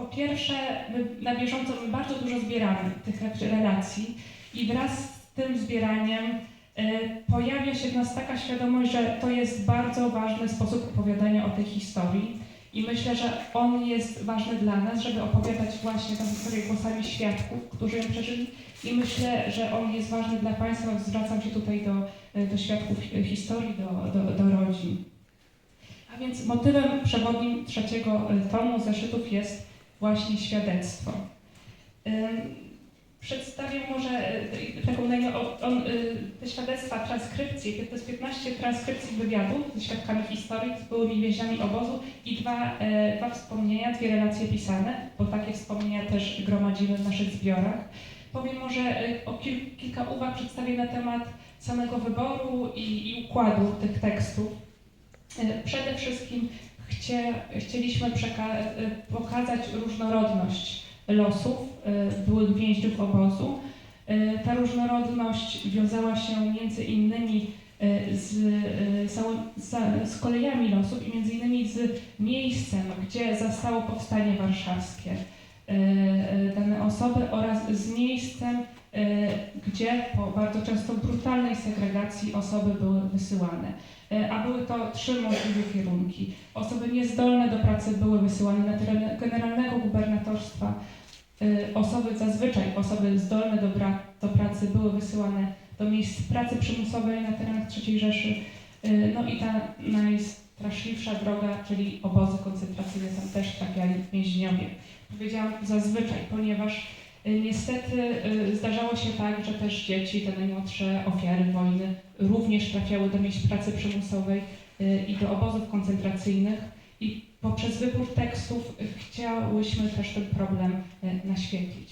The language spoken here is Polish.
Po pierwsze, na bieżąco my bardzo dużo zbieramy tych relacji i wraz z tym zbieraniem e, pojawia się w nas taka świadomość, że to jest bardzo ważny sposób opowiadania o tej historii. I myślę, że on jest ważny dla nas, żeby opowiadać właśnie tę historię głosami świadków, którzy ją przeżyli. I myślę, że on jest ważny dla Państwa. Zwracam się tutaj do, e, do świadków historii, do, do, do rodzin. A więc motywem przewodnim trzeciego e, tomu zeszytów jest właśnie świadectwo. Przedstawię może y, taką y, te świadectwa, transkrypcje, to jest 15 transkrypcji wywiadu ze świadkami historii, z byłymi więźniami obozu i dwa, e, dwa wspomnienia, dwie relacje pisane, bo takie wspomnienia też gromadzimy w naszych zbiorach. Powiem może y, o kil, kilka uwag przedstawię na temat samego wyboru i, i układu tych tekstów. Y, Przede wszystkim chcie, chcieliśmy y, pokazać różnorodność losów y, byłych więźniów obozu. Y, Ta różnorodność wiązała się między innymi z, za- z kolejami losów i między innymi z miejscem, gdzie zastało powstanie warszawskie dane osoby oraz z miejscem, gdzie po bardzo często brutalnej segregacji osoby były wysyłane. Y, A były to trzy możliwe kierunki. Osoby niezdolne do pracy były wysyłane na teren generalnego gubernatorstwa. Y, Osoby zazwyczaj, osoby zdolne do, do pracy były wysyłane do miejsc pracy przymusowej na terenach III Rzeszy. No i ta najstraszliwsza droga, czyli obozy koncentracyjne, tam też trafiali więźniowie. Powiedziałam zazwyczaj, ponieważ niestety y, zdarzało się tak, że też dzieci, te najmłodsze ofiary wojny, również trafiały do miejsc pracy przymusowej y, i do obozów koncentracyjnych. I poprzez wybór tekstów y, chciałyśmy też ten problem y, naświetlić.